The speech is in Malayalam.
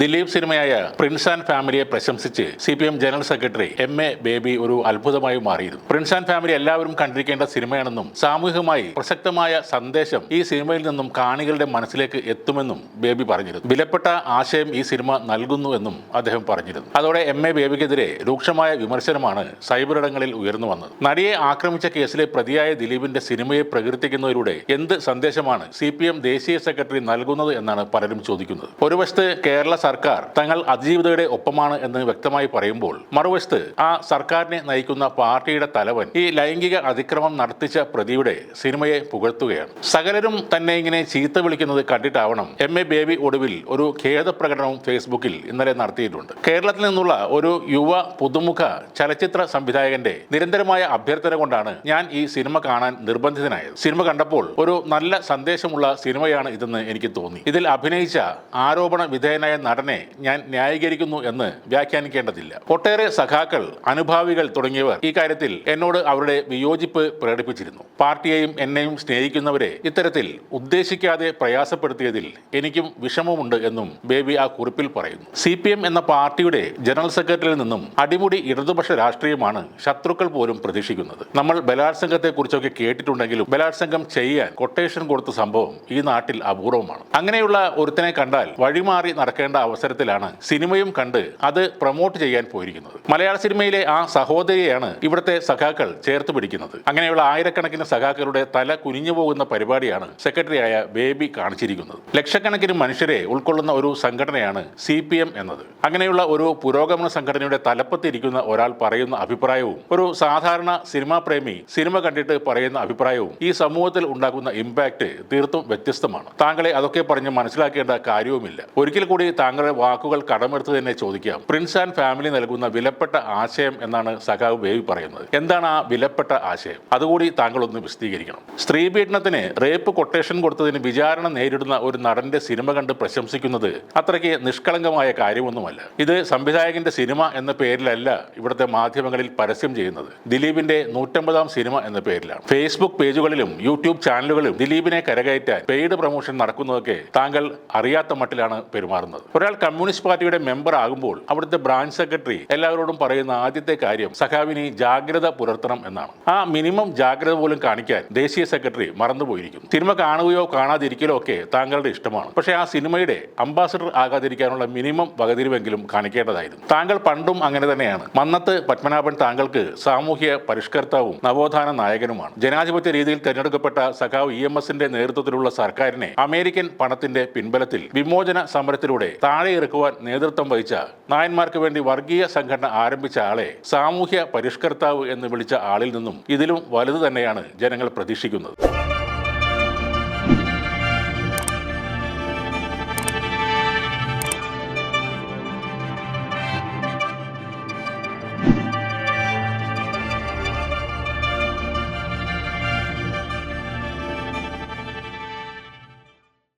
ദിലീപ് സിനിമയായ പ്രിൻസ് ആൻഡ് ഫാമിലിയെ പ്രശംസിച്ച് C P M general secretary M A Baby ഒരു അത്ഭുതമായി മാറിയിരുന്നു. പ്രിൻസ് ആൻഡ് ഫാമിലി എല്ലാവരും കണ്ടിരിക്കേണ്ട സിനിമയാണെന്നും സാമൂഹികമായി പ്രസക്തമായ സന്ദേശം ഈ സിനിമയിൽ നിന്നും കാണികളുടെ മനസ്സിലേക്ക് എത്തുമെന്നും ബേബി പറഞ്ഞിരുന്നു. വിലപ്പെട്ട ആശയം ഈ സിനിമ നൽകുന്നു എന്നും അദ്ദേഹം പറഞ്ഞിരുന്നു. അതോടെ എം എ ബേബിക്കെതിരെ രൂക്ഷമായ വിമർശനമാണ് സൈബറിടങ്ങളിൽ ഉയർന്നു വന്നത്. നടിയെ ആക്രമിച്ച കേസിലെ പ്രതിയായ ദിലീപിന്റെ സിനിമയെ പ്രകീർത്തിക്കുന്നതിലൂടെ എന്ത് സന്ദേശമാണ് സി ദേശീയ സെക്രട്ടറി നൽകുന്നത് എന്നാണ് പലരും ചോദിക്കുന്നത്. ഒരു വശത്ത് കേരള സർക്കാർ തങ്ങൾ അതിജീവിതയുടെ ഒപ്പമാണ് എന്ന് വ്യക്തമായി പറയുമ്പോൾ മറുവശത്ത് ആ സർക്കാരിനെ നയിക്കുന്ന പാർട്ടിയുടെ തലവൻ ഈ ലൈംഗിക അതിക്രമം നടത്തിച്ച പ്രതിയുടെ സിനിമയെ പുകഴ്ത്തുകയാണ്. സകലരും തന്നെ ഇങ്ങനെ ചീത്ത വിളിക്കുന്നത് കണ്ടിട്ടാവണം എം എ ബേബി ഒടുവിൽ ഒരു ഖേദപ്രകടനവും ഫേസ്ബുക്കിൽ ഇന്നലെ നടത്തിയിട്ടുണ്ട്. കേരളത്തിൽ നിന്നുള്ള ഒരു യുവ പുതുമുഖ ചലച്ചിത്ര സംവിധായകന്റെ നിരന്തരമായ അഭ്യർത്ഥന കൊണ്ടാണ് ഞാൻ ഈ സിനിമ കാണാൻ നിർബന്ധിതനായത്. സിനിമ കണ്ടപ്പോൾ ഒരു നല്ല സന്ദേശമുള്ള സിനിമയാണ് ഇതെന്ന് എനിക്ക് തോന്നി. ഇതിൽ അഭിനയിച്ച ആരോപണ വിധേയനായ നടനെ ഞാൻ ന്യായീകരിക്കുന്നു എന്ന് വ്യാഖ്യാനിക്കേണ്ടതില്ല. ഒട്ടേറെ സഖാക്കൾ അനുഭാവികൾ തുടങ്ങിയവർ ഈ കാര്യത്തിൽ എന്നോട് അവരുടെ വിയോജിപ്പ് പ്രകടിപ്പിച്ചിരുന്നു. പാർട്ടിയെയും എന്നെയും സ്നേഹിക്കുന്നവരെ ഇത്തരത്തിൽ ഉദ്ദേശിക്കാതെ പ്രയാസപ്പെടുത്തിയതിൽ എനിക്കും വിഷമമുണ്ട് എന്നും ബേബി ആ കുറിപ്പിൽ പറയുന്നു. സി എന്ന പാർട്ടിയുടെ ജനറൽ സെക്രട്ടറിയിൽ നിന്നും അടിമുടി ഇടതുപക്ഷ രാഷ്ട്രീയമാണ് ശത്രുക്കൾ പോലും പ്രതീക്ഷിക്കുന്നത്. നമ്മൾ ബലാത്സംഗത്തെ കുറിച്ചൊക്കെ കേട്ടിട്ടുണ്ടെങ്കിലും ബലാത്സംഗം ചെയ്യാൻ കൊട്ടേഷൻ കൊടുത്ത സംഭവം ഈ നാട്ടിൽ അപൂർവമാണ്. അങ്ങനെയുള്ള ഒരുത്തനെ കണ്ടാൽ വഴിമാറി നടക്കേണ്ട അവസരത്തിലാണ് സിനിമയും കണ്ട് അത് പ്രൊമോട്ട് ചെയ്യാൻ പോയിരിക്കുന്നത്. മലയാള സിനിമയിലെ ആ സഹോദരിയെയാണ് ഇവിടുത്തെ സഖാക്കൾ ചേർത്ത് പിടിക്കുന്നത്. അങ്ങനെയുള്ള ആയിരക്കണക്കിന് സഖാക്കളുടെ തല കുനിഞ്ഞു പോകുന്ന പരിപാടിയാണ് സെക്രട്ടറിയായ ബേബി കാണിച്ചിരിക്കുന്നത്. ലക്ഷക്കണക്കിന് മനുഷ്യരെ ഉൾക്കൊള്ളുന്ന ഒരു സംഘടനയാണ് സി പി എം എന്നത്. അങ്ങനെയുള്ള ഒരു പുരോഗമന സംഘടനയുടെ തലപ്പത്തിരിക്കുന്ന ഒരാൾ പറയുന്ന അഭിപ്രായവും ഒരു സാധാരണ സിനിമാ പ്രേമി സിനിമ കണ്ടിട്ട് പറയുന്ന അഭിപ്രായവും ഈ സമൂഹത്തിൽ ഉണ്ടാക്കുന്ന ഇമ്പാക്ട് തീർത്തും വ്യത്യസ്തമാണ്. താങ്കളെ അതൊക്കെ പറഞ്ഞ് മനസ്സിലാക്കേണ്ട കാര്യവുമില്ല. ഒരിക്കൽ കൂടി താങ്കളുടെ വാക്കുകൾ കടമെടുത്ത് തന്നെ ചോദിക്കാം പ്രിൻസ് ആൻഡ് ഫാമിലി നൽകുന്ന വിലപ്പെട്ട ആശയം എന്നാണ് സഖാവ് ബേബി പറയുന്നത്. എന്താണ് ആ വിലപ്പെട്ട ആശയം? അതുകൂടി താങ്കൾ ഒന്ന് വിശദീകരിക്കണം. സ്ത്രീ പീഡനത്തിന് റേപ്പ് കൊട്ടേഷൻ കൊടുത്തതിന് വിചാരണ നേരിടുന്ന ഒരു നടന്റെ സിനിമ കണ്ട് പ്രശംസിക്കുന്നത് അത്രയ്ക്ക് നിഷ്കളങ്കമായ കാര്യമൊന്നുമല്ല. ഇത് സംവിധായകന്റെ സിനിമ എന്ന പേരിലല്ല ഇവിടുത്തെ മാധ്യമങ്ങളിൽ പരസ്യം ചെയ്യുന്നത്. ദിലീപിന്റെ നൂറ്റമ്പതാം സിനിമ എന്ന പേരിലാണ്. ഫേസ്ബുക്ക് പേജുകളിലും യൂട്യൂബ് ചാനലുകളിലും ദിലീപിനെ കരകയറ്റാൻ പെയ്ഡ് പ്രൊമോഷൻ നടക്കുന്നതൊക്കെ താങ്കൾ അറിയാത്ത മട്ടിലാണ് പെരുമാറുന്നത്. ഒരാൾ കമ്മ്യൂണിസ്റ്റ് പാർട്ടിയുടെ മെമ്പർ ആകുമ്പോൾ അവിടുത്തെ ബ്രാഞ്ച് സെക്രട്ടറി എല്ലാവരോടും പറയുന്ന ആദ്യത്തെ കാര്യം സഖാവിനി ജാഗ്രത പുലർത്തണം എന്നാണ്. ആ മിനിമം ജാഗ്രത പോലും കാണിക്കാൻ ദേശീയ സെക്രട്ടറി മറന്നുപോയിരിക്കുന്നു. സിനിമ കാണുകയോ കാണാതിരിക്കലോ ഒക്കെ താങ്കളുടെ ഇഷ്ടമാണ്. പക്ഷെ ആ സിനിമയുടെ അംബാസഡർ ആകാതിരിക്കാനുള്ള മിനിമം വകതിരിവെങ്കിലും കാണിക്കേണ്ടതായിരുന്നു. താങ്കൾ പണ്ടും അങ്ങനെ തന്നെയാണ്. മന്നത്ത് പത്മനാഭൻ താങ്കൾക്ക് സാമൂഹ്യ പരിഷ്കർത്താവും നവോത്ഥാന നായകനുമാണ്. ജനാധിപത്യ രീതിയിൽ തെരഞ്ഞെടുക്കപ്പെട്ട സഖാവ് ഇ എം എസിന്റെ നേതൃത്വത്തിലുള്ള സർക്കാരിനെ അമേരിക്കൻ പണത്തിന്റെ പിൻബലത്തിൽ വിമോചന സമരത്തിലൂടെ താഴെ ഇറക്കുവാൻ നേതൃത്വം വഹിച്ച നായന്മാർക്ക് വേണ്ടി വർഗീയ സംഘടന ആരംഭിച്ച ആളെ സാമൂഹ്യ പരിഷ്കർത്താവ് എന്ന് വിളിച്ച ആളിൽ നിന്നും ഇതിലും വലുത് തന്നെയാണ് ജനങ്ങൾ പ്രതീക്ഷിക്കുന്നത്.